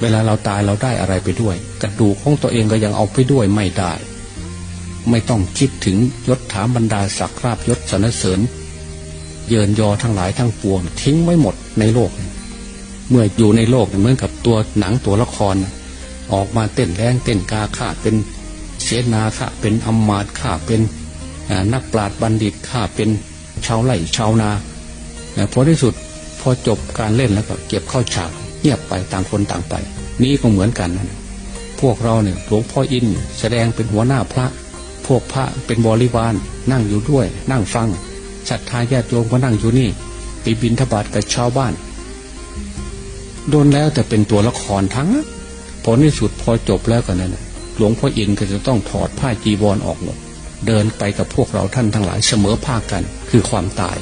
เวลาเราตายเราได้อะไรไปด้วย กระดูกของตัวเองก็ยังเอาไปด้วยไม่ได้ ไม่ต้องคิดถึงยศถาบรรดาศักดิ์ราบยศสรรเสริญ เยินยอทั้งหลายทั้งปวง ทิ้งไว้หมดในโลก เมื่ออยู่ในโลกเหมือนกับตัวหนังตัวละคร ออกมาเต้นแรงเต้นกาข้าเป็นเสนาข้าเป็นอำมาตข้าเป็นนักปราชญ์บัณฑิตข้าเป็นชาวไร่ชาวนาพอที่สุดพอจบการเล่นแล้วก็เก็บเข้าฉาก เงียบไปต่างคนต่างไป นี่ก็เหมือนกันนะพวกเราเนี่ยหลวงพ่ออินแสดงเป็นหัวหน้าพระ พวกพระเป็นบริวารนั่งอยู่ด้วย นั่งฟังศรัทธาญาติโยมก็นั่งอยู่นี่ไปบินทบาทกับชาวบ้านโดนแล้วแต่เป็นตัวละครทั้งผลที่สุดพอจบแล้วกันนั่นหลวงพ่ออินก็จะต้องถอดผ้าจีวรออกหมดเดินไปกับพวกเราท่านทั้งหลายเสมอภาคกันคือความตาย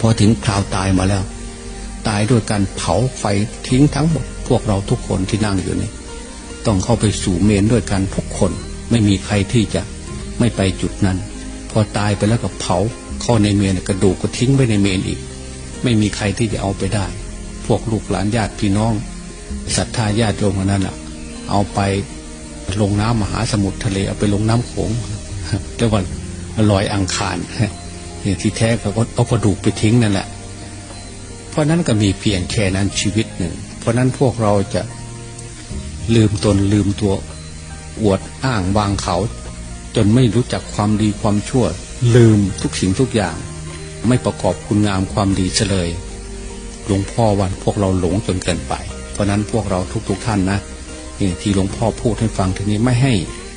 พอถึงคราวตายมาแล้ว ตายด้วยการเผาไฟทิ้งทั้งหมดพวกเราทุกคนที่นั่งอยู่นี่ต้องเข้าไปสู่เมนด้วยกันทุกคน ไม่มีใครที่จะไม่ไปจุดนั้น พอตายไปแล้วก็เผาเข้าในเมนกระดูกก็ทิ้งไว้ในเมนอีก ไม่มีใครที่จะเอาไปได้ พวกลูกหลานญาติพี่น้องศรัทธาญาติโยมนั้นอะ เอาไปลงน้ำมหาสมุทรทะเลเอาไปลงน้ำโขงเรียกว่าลอยอังคารที่แท้ก็เอากระดูกไปทิ้งนั่นแหละ ราะนั้นก็มีเพียงแค่นั้นชีวิตหนึ่ง เพราะนั้นพวกเราจะลืมตนลืมตัวอวดอ้างวางเขา จนไม่รู้จักความดีความชั่ว ลืมทุกสิ่งทุกอย่าง ไม่ประกอบคุณงามความดีเฉลยหลวงพ่อวันพวกเราหลงจนเกินไป เพราะนั้นพวกเราทุกๆทท่านนะนี่ที่หลวงพ่อพูดให้ฟังทีนี้ไม่ให้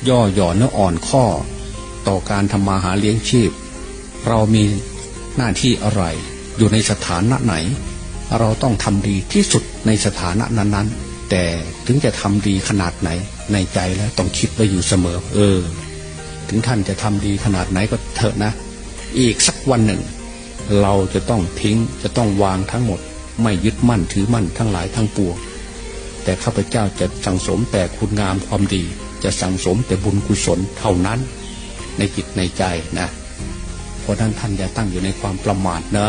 ย่อหย่อนเนื้ออ่อนข้อ ต่อการทำมาหาเลี้ยงชีพ เรามีหน้าที่อะไรอยู่ในสถานะไหน เราต้องทำดีที่สุดในสถานะนั้นๆ แต่ถึงจะทำดีขนาดไหนในใจแล้วต้องคิดไว้อยู่เสมอ เออ ถึงท่านจะทำดีขนาดไหนก็เถอะนะ อีกสักวันหนึ่ง เราจะต้องทิ้งจะต้องวางทั้งหมด ไม่ยึดมั่นถือมั่นทั้งหลายทั้งปวงแต่ข้าพเจ้าจะสั่งสมแต่คุณงามความดี จะสั่งสมแต่บุญกุศลเท่านั้น ในจิตในใจนะ เพราะนั้นท่านอย่าตั้งอยู่ในความประมาทนะ